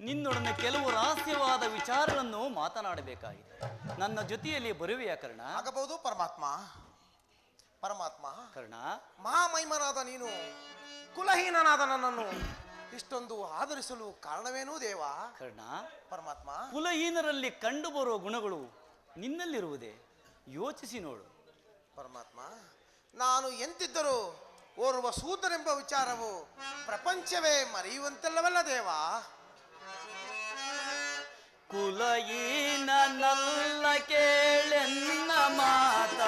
ನಿನ್ನೊಡನೆ ಕೆಲವು ರಹಸ್ಯವಾದ ವಿಚಾರಗಳನ್ನು ಮಾತನಾಡಬೇಕಾಗಿದೆ. ನನ್ನ ಜೊತೆಯಲ್ಲಿ ಬರುವೆಯ ಕರ್ಣ? ಆಗಬಹುದು ಪರಮಾತ್ಮ. ಪರಮಾತ್ಮ. ಕರ್ಣ? ಮಹಾಮಹಿಮನಾದ ನೀನು ಕುಲಹೀನನಾದ ನನ್ನನ್ನು ಇಷ್ಟೊಂದು ಆಧರಿಸಲು ಕಾರಣವೇನೂ ದೇವ? ಕರ್ಣ? ಪರಮಾತ್ಮ. ಕುಲಹೀನರಲ್ಲಿ ಕಂಡುಬರುವ ಗುಣಗಳು ನಿನ್ನಲ್ಲಿರುವುದೇ? ಯೋಚಿಸಿ ನೋಡು. ಪರಮಾತ್ಮ ನಾನು ಎಂತಿದ್ದರೂ ಓರ್ವ ಸೂತನೆಂಬ ವಿಚಾರವು ಪ್ರಪಂಚವೇ ಮರೆಯುವಂತೆಲ್ಲವಲ್ಲ ದೇವ? ಕುಲಹೀನನಲ್ಲ ಕೇಳೆನ್ನ ಮಾತ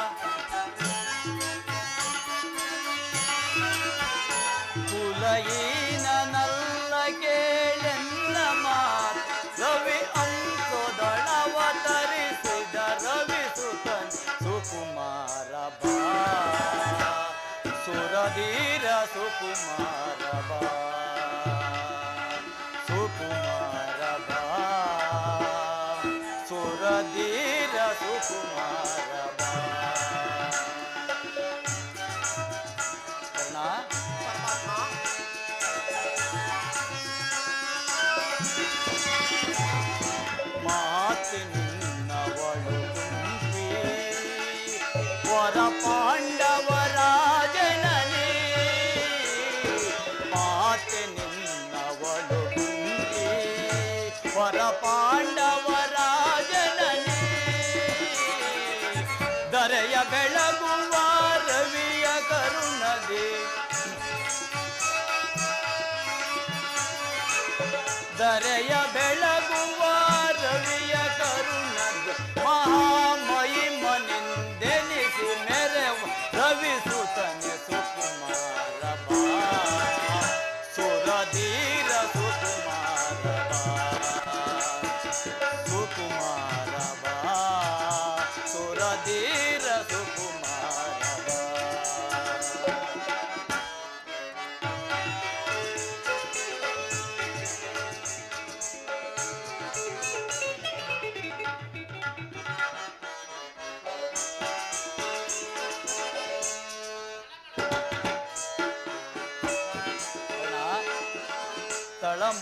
ದರೆಯ ಬೆಳಗುವ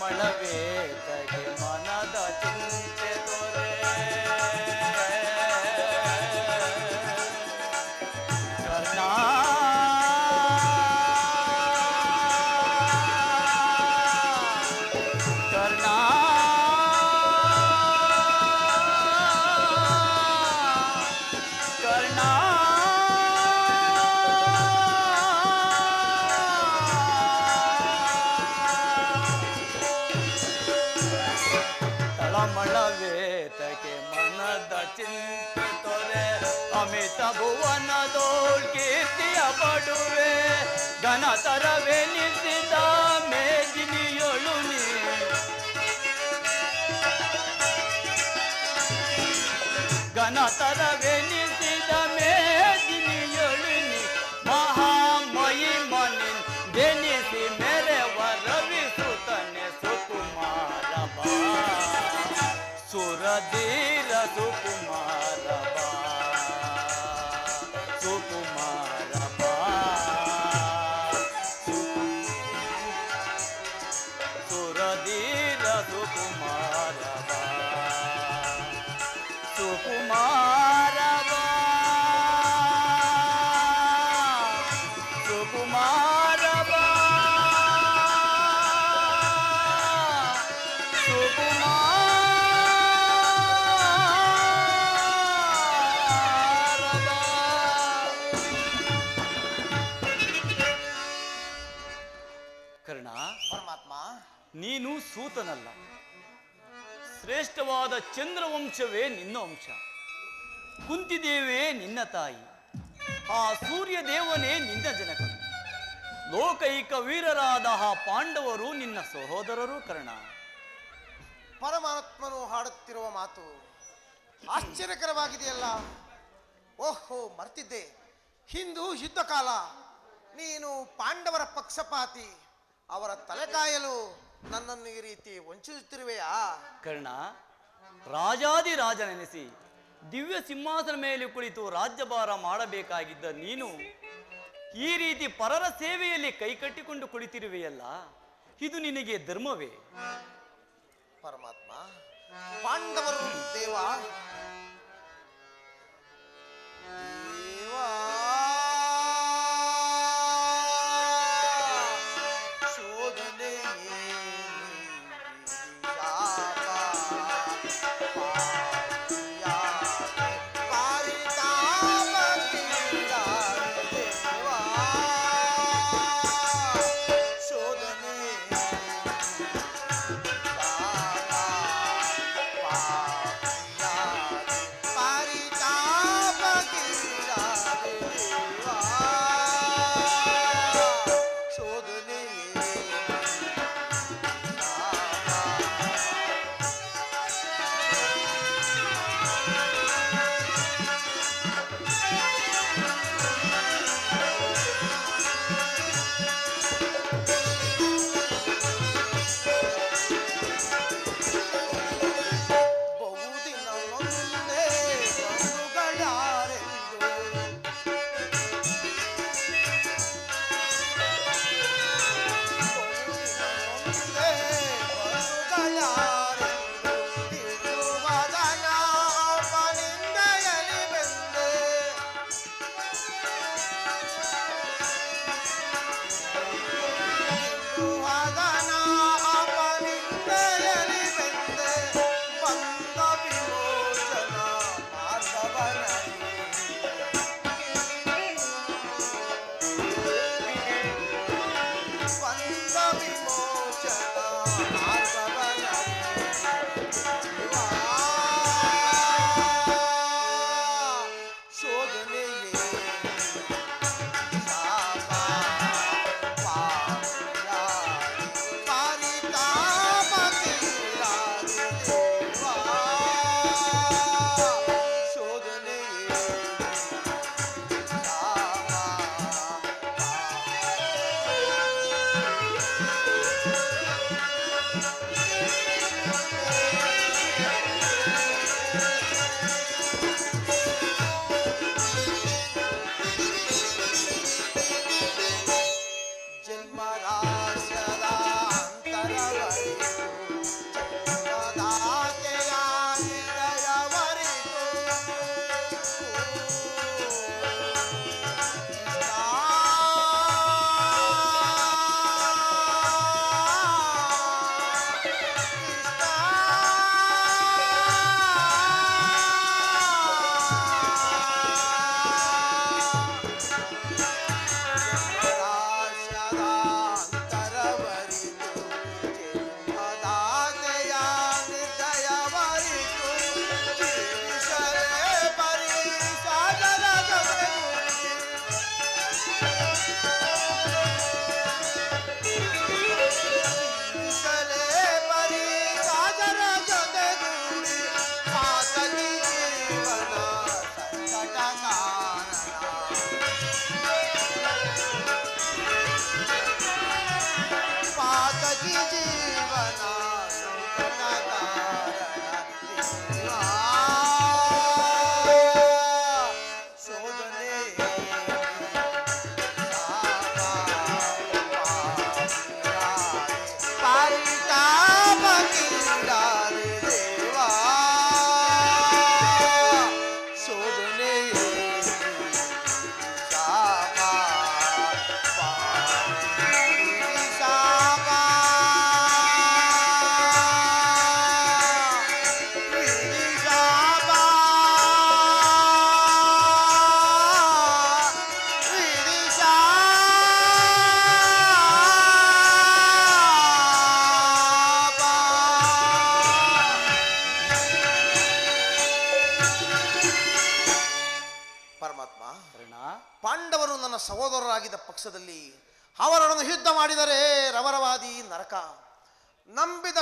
மணவே தகை மன ತಳಮಳವೇತಕ್ಕೆ ಮನದ ಚಿಂತೆ ತೊರೆ. ಅಮಿತ ಭುವನದೋಳ್ ಕೀರ್ತಿಯ ಪಡುವೆ ಘನತರವೆನಿಸಿದ ಮೇದಿನಿಯೊಳು ನೀ. ಘನತರವೆನಿಸಿದ ಮೇದಿನಿಯೊಳು सुकुमार ಪರಮಾತ್ಮ. ನೀನು ಸೂತನಲ್ಲ. ಶ್ರೇಷ್ಠವಾದ ಚಂದ್ರವಂಶವೇ ನಿನ್ನ ವಂಶ. ಕುಂತಿದೇವೇ ನಿನ್ನ ತಾಯಿ. ಆ ಸೂರ್ಯ ದೇವನೇ ನಿನ್ನ ಜನಕ. ಲೋಕೈಕ ವೀರರಾದ ಆ ಪಾಂಡವರು ನಿನ್ನ ಸಹೋದರರು ಕರ್ಣ. ಪರಮಾತ್ಮನು ಹಾಡುತ್ತಿರುವ ಮಾತು ಆಶ್ಚರ್ಯಕರವಾಗಿದೆಯಲ್ಲ. ಓಹೋ ಮರ್ತಿದ್ದೆ. ಹಿಂದೂ ಯುದ್ಧ ಕಾಲ ನೀನು ಪಾಂಡವರ ಪಕ್ಷಪಾತಿ. ಅವರ ತಲೆ ಕಾಯಲು ನನ್ನನ್ನು ಈ ರೀತಿ ವಂಚಿಸುತ್ತಿರುವೆಯಾ? ಕರ್ಣ ರಾಜಾದಿರಾಜನೆನಿಸಿ ದಿವ್ಯ ಸಿಂಹಾಸನ ಮೇಲೆ ಕುಳಿತು ರಾಜ್ಯಭಾರ ಮಾಡಬೇಕಾಗಿದ್ದ ನೀನು ಈ ರೀತಿ ಪರರ ಸೇವೆಯಲ್ಲಿ ಕೈಕಟ್ಟಿಕೊಂಡು ಕುಳಿತಿರುವೆಯಲ್ಲ ಇದು ನಿನಗೆ ಧರ್ಮವೇ? ಪರಮಾತ್ಮ ಪಾಂಡವರು ದೇವ Yeah.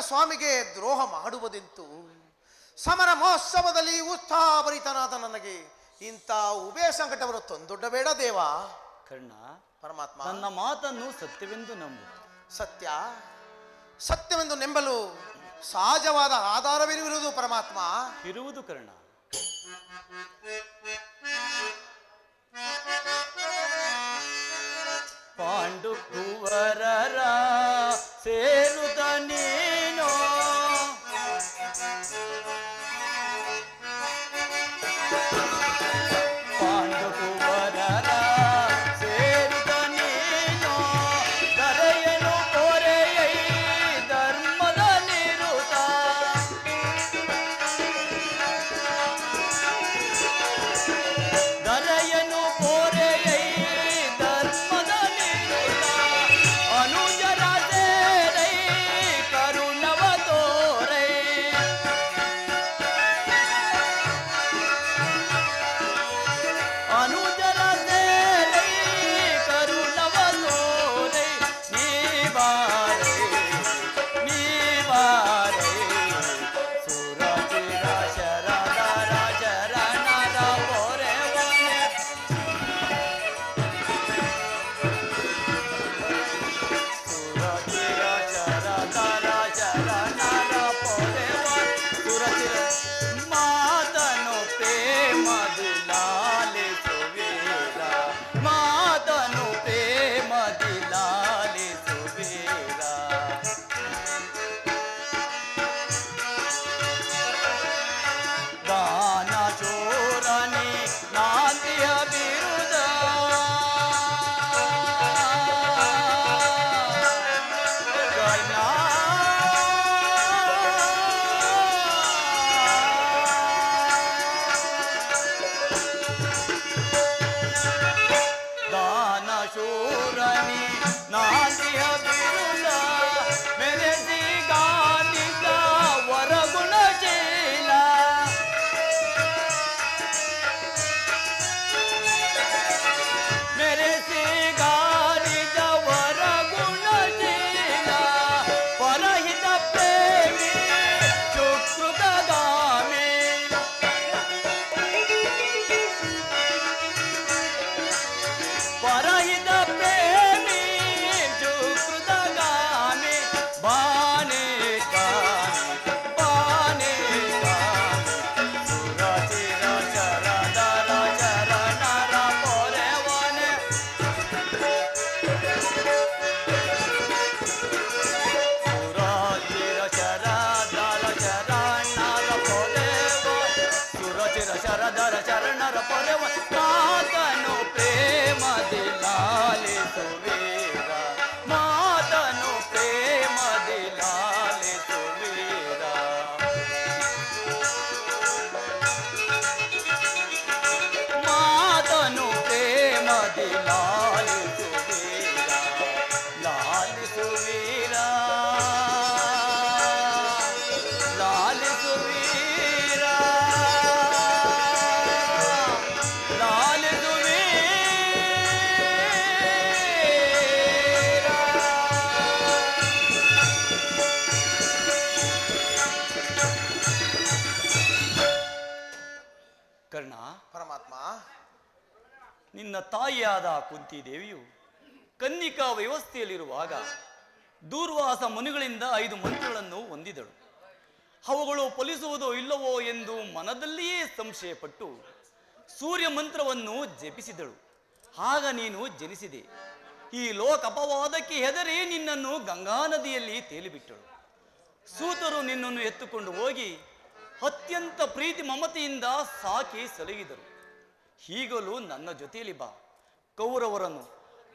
ಸ್ವಾಮಿಗೆ ದ್ರೋಹ ಮಾಡುವುದಿಂತು? ಸಮರ ಮಹೋತ್ಸವದಲ್ಲಿ ಉತ್ಸಾಹಭರಿತನಾದ ನನಗೆ ಇಂಥ ಉಭಯ ಸಂಕಟವನ್ನು ತಂದೊಡ್ಡಬೇಡ ದೇವ. ಕರ್ಣ ಪರಮಾತ್ಮ. ನನ್ನ ಮಾತನ್ನು ಸತ್ಯವೆಂದು ನಂಬು. ಸತ್ಯ? ಸತ್ಯವೆಂದು ನೆಂಬಲು ಸಹಜವಾದ ಆಧಾರವಿರುವುದು ಪರಮಾತ್ಮ? ಇರುವುದು ಕರ್ಣ. so ನಿನ್ನ ತಾಯಿಯಾದ ಕುಂತಿದೇವಿಯು ಕನ್ನಿಕಾ ವ್ಯವಸ್ಥೆಯಲ್ಲಿರುವಾಗ ದೂರ್ವಾಸ ಮುನಿಗಳಿಂದ ಐದು ಮಂತ್ರಗಳನ್ನು ಹೊಂದಿದಳು. ಅವುಗಳು ಫಲಿಸುವುದೋ ಇಲ್ಲವೋ ಎಂದು ಮನದಲ್ಲಿಯೇ ಸಂಶಯಪಟ್ಟು ಸೂರ್ಯ ಮಂತ್ರವನ್ನು ಜಪಿಸಿದಳು. ಆಗ ನೀನು ಜನಿಸಿದೆ. ಈ ಲೋಕ ಅಪವಾದಕ್ಕೆ ಹೆದರಿ ನಿನ್ನನ್ನು ಗಂಗಾ ನದಿಯಲ್ಲಿ ತೇಲಿಬಿಟ್ಟಳು. ಸೂತರು ನಿನ್ನನ್ನು ಎತ್ತುಕೊಂಡು ಹೋಗಿ ಅತ್ಯಂತ ಪ್ರೀತಿ ಮಮತೆಯಿಂದ ಸಾಕಿ ಸಲಗಿದರು. ಹೀಗಲೂ ನನ್ನ ಜೊತೆಯಲ್ಲಿ ಬಾ. ಕೌರವರನ್ನು,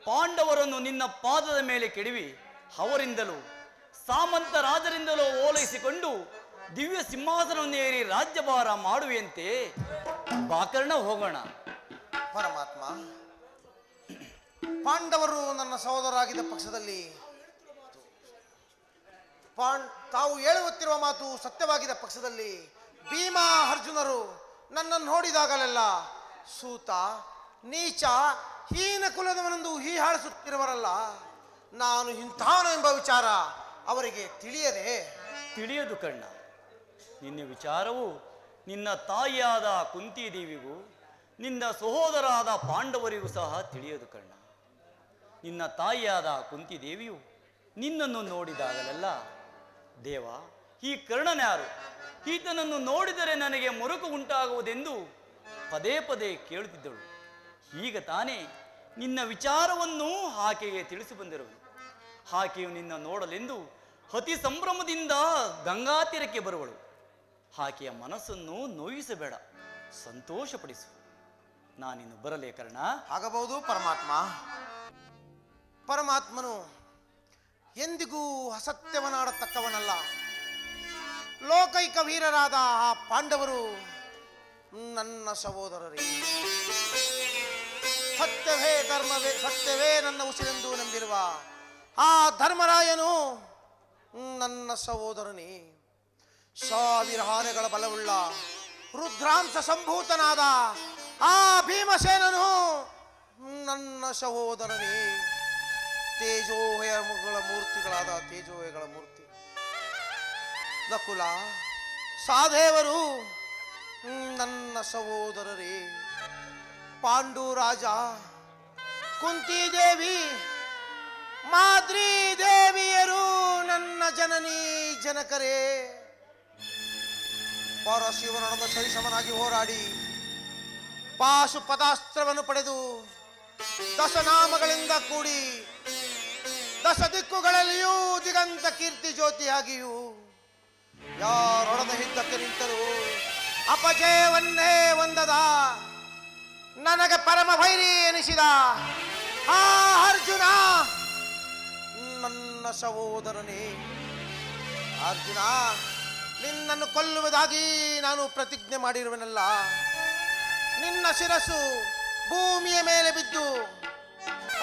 ಪಾಂಡವರನ್ನು ನಿನ್ನ ಪಾದದ ಮೇಲೆ ಕೆಡವಿ, ಅವರಿಂದಲೂ, ಸಾಮಂತ ರಾಜರಿಂದಲೂ ಓಲೈಸಿಕೊಂಡು ದಿವ್ಯ ಸಿಂಹಾಸನವನ್ನೇರಿ ರಾಜ್ಯಭಾರ ಮಾಡುವೆಯಂತೆ. ಬಾಕರ್ಣ ಹೋಗೋಣ. ಪರಮಾತ್ಮ, ಪಾಂಡವರು ನನ್ನ ಸಹೋದರಾಗಿದ್ದ ಪಕ್ಷದಲ್ಲಿ ಪಾಂಡ್, ತಾವು ಹೇಳುತ್ತಿರುವ ಮಾತು ಸತ್ಯವಾಗಿದ್ದ ಪಕ್ಷದಲ್ಲಿ ಭೀಮಾ ಅರ್ಜುನರು ನನ್ನನ್ನು ನೋಡಿದಾಗಲೆಲ್ಲ ಸೂತ, ನೀಚ, ಹೀನ ಕುಲದವನೆಂದು ಹೀಹಾಳಿಸುತ್ತಿರುವರಲ್ಲ ನಾನು ಇಂಥವನು ಎಂಬ ವಿಚಾರ ಅವರಿಗೆ ತಿಳಿಯದೆ. ತಿಳಿಯದು ಕಣ್ಣ. ನಿನ್ನ ವಿಚಾರವು ನಿನ್ನ ತಾಯಿಯಾದ ಕುಂತಿದೇವಿಗೂ ನಿನ್ನ ಸಹೋದರಾದ ಪಾಂಡವರಿಗೂ ಸಹ ತಿಳಿಯದು ಕಣ್ಣ. ನಿನ್ನ ತಾಯಿಯಾದ ಕುಂತಿದೇವಿಯು ನಿನ್ನನ್ನು ನೋಡಿದಾಗಲೆಲ್ಲ, ದೇವ, ಈ ಕರ್ಣನ್ಯಾರು, ಈತನನ್ನು ನೋಡಿದರೆ ನನಗೆ ಮುರುಕು ಉಂಟಾಗುವುದೆಂದು ಪದೇ ಪದೇ ಕೇಳುತ್ತಿದ್ದಳು. ಈಗ ತಾನೇ ನಿನ್ನ ವಿಚಾರವನ್ನು ಆಕೆಗೆ ತಿಳಿಸಿ ಬಂದಿರುವುದು ಆಕೆಯು ನಿನ್ನ ನೋಡಲೆಂದು ಅತಿ ಸಂಭ್ರಮದಿಂದ ಗಂಗಾ ತೀರಕ್ಕೆ ಬರುವಳು. ಆಕೆಯ ಮನಸ್ಸನ್ನು ನೋಯಿಸಬೇಡ, ಸಂತೋಷಪಡಿಸು. ನಾನಿನ್ನು ಬರಲೇ ಕರ್ಣ? ಆಗಬಹುದು ಪರಮಾತ್ಮ. ಪರಮಾತ್ಮನು ಎಂದಿಗೂ ಅಸತ್ಯವನಾಡತಕ್ಕವನಲ್ಲ. ಲೋಕೈಕ ವೀರರಾದ ಆ ಪಾಂಡವರು ನನ್ನ ಸಹೋದರರೇ. ಸತ್ಯವೇ ಧರ್ಮವೇ, ಸತ್ಯವೇ ನನ್ನ ಉಸಿರೆಂದು ನಂಬಿರುವ ಆ ಧರ್ಮರಾಯನು ನನ್ನ ಸಹೋದರನೇ. ಸಾವಿರ ಆನೆಗಳ ಬಲವುಳ್ಳ ರುದ್ರಾಂಶ ಸಂಭೂತನಾದ ಆ ಭೀಮಸೇನನು ನನ್ನ ಸಹೋದರನೇ. ತೇಜೋಹಯಗಳ ಮೂರ್ತಿಗಳಾದ ತೇಜೋಹಯಗಳ ಮೂರ್ತಿ. ನಕುಲ, ಸಾಧೇವರು ನನ್ನ ಸಹೋದರರೇ ಪಾಂಡು ರಾಜ ಕುಂತಿದೇವಿ ಮಾದ್ರಿ ದೇವಿಯರು ನನ್ನ ಜನನಿ ಜನಕರೇ. ಪರಶಿವನೊಡದ ಸರಿಸಮನಾಗಿ ಹೋರಾಡಿ ಪಾಶು ಪದಾಸ್ತ್ರವನ್ನು ಪಡೆದು ದಶನಾಮಗಳಿಂದ ಕೂಡಿ ದಶ ದಿಕ್ಕುಗಳಲ್ಲಿಯೂ ದಿಗಂತ ಕೀರ್ತಿ ಜ್ಯೋತಿಯಾಗಿಯೂ ಯಾರೊಡದ ಹಿಂದಕ್ಕೆ ನಿಂತರು ಅಪಜಯವನ್ನೇ ಹೊಂದದ ನನಗೆ ಪರಮ ವೈರಿ ಎನಿಸಿದ. ಆ ಅರ್ಜುನ, ನನ್ನ ಸಹೋದರನೇ, ಅರ್ಜುನ, ನಿನ್ನನ್ನು ಕೊಲ್ಲುವುದಾಗಿ ನಾನು ಪ್ರತಿಜ್ಞೆ ಮಾಡಿರುವನಲ್ಲ. ನಿನ್ನ ಶಿರಸ್ಸು ಭೂಮಿಯ ಮೇಲೆ ಬಿದ್ದು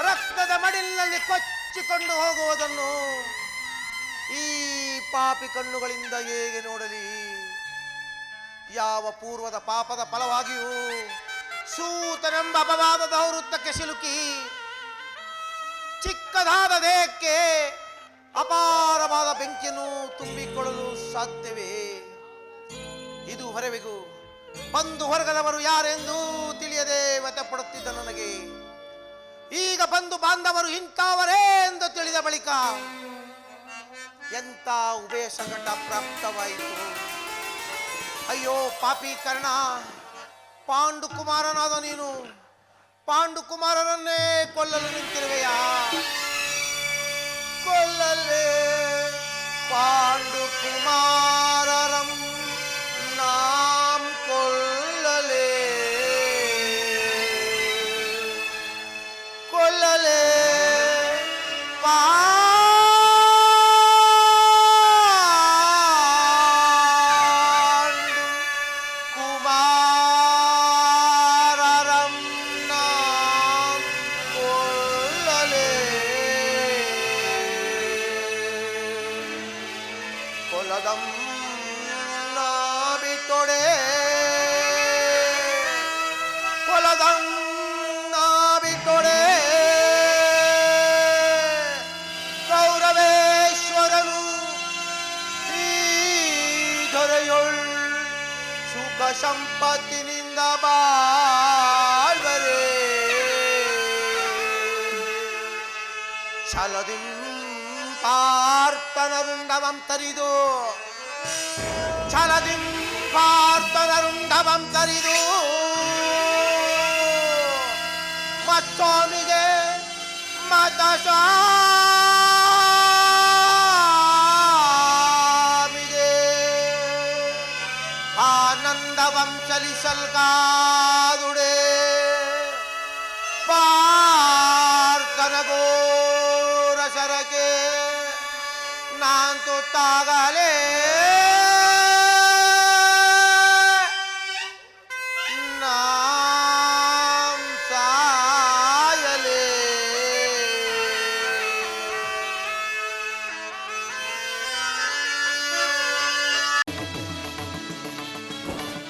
ರಕ್ತದ ಮಡಿಲಿನಲ್ಲಿ ಕೊಚ್ಚಿಕೊಂಡು ಹೋಗುವುದನ್ನು ಈ ಪಾಪಿ ಕಣ್ಣುಗಳಿಂದ ಹೇಗೆ ನೋಡಲಿ? ಯಾವ ಪೂರ್ವದ ಪಾಪದ ಫಲವಾಗಿಯೂ ಸೂತನೆಂಬ ಅಪವಾದ ವೃತ್ತಕ್ಕೆ ಸಿಲುಕಿ ಚಿಕ್ಕದಾದ ದೇಹಕ್ಕೆ ಅಪಾರವಾದ ಬೆಂಕಿಯನ್ನು ತುಂಬಿಕೊಳ್ಳಲು ಸಾಧ್ಯವೇ? ಇದು ಹೊರವಿಗೂ ಬಂದು ಹೊರಗದವರು ಯಾರೆಂದು ತಿಳಿಯದೆ ವ್ಯಥಪಡುತ್ತಿದ್ದ ನನಗೆ. ಈಗ ಬಂದು ಬಾಂಧವರು ಇಂಥವರೇ ಎಂದು ತಿಳಿದ ಬಳಿಕ ಎಂಥ ಉಭಯ ಸಂಕಟ ಪ್ರಾಪ್ತವಾಯಿತು? ಅಯ್ಯೋ ಪಾಪಿ ಕರ್ಣ ಪಾಂಡು ಕುಮಾರನಾದ ನೀನು ಪಾಂಡು ಕುಮಾರನನ್ನೇ ಕೊಲ್ಲಲು ನಿಂತಿರುವೆಯಾ ಕೊಲ್ಲಲೇ ಪಾಂಡು ಸಂಪತ್ತಿನಿಂದ ಬಾಳ್ವರೆ ಛಲದಿಂ ಪಾರ್ತನರುಂಡವಂ ತರಿದು ಛಲದಿಂ ಪಾರ್ತನರುಂಡವಂ ತರಿದು ಮತ್ತೊಮಿಗೆ ಮತ ಸ್ವಾಮಿಗೆ. ಆನಂದವಂ ಚಲಿಸಲ್ಕಾದುಡೆ ಪಾರ್ತನ ಘೋರ ಶರಕೆ ನಾಂತು ತಾಗಲೇ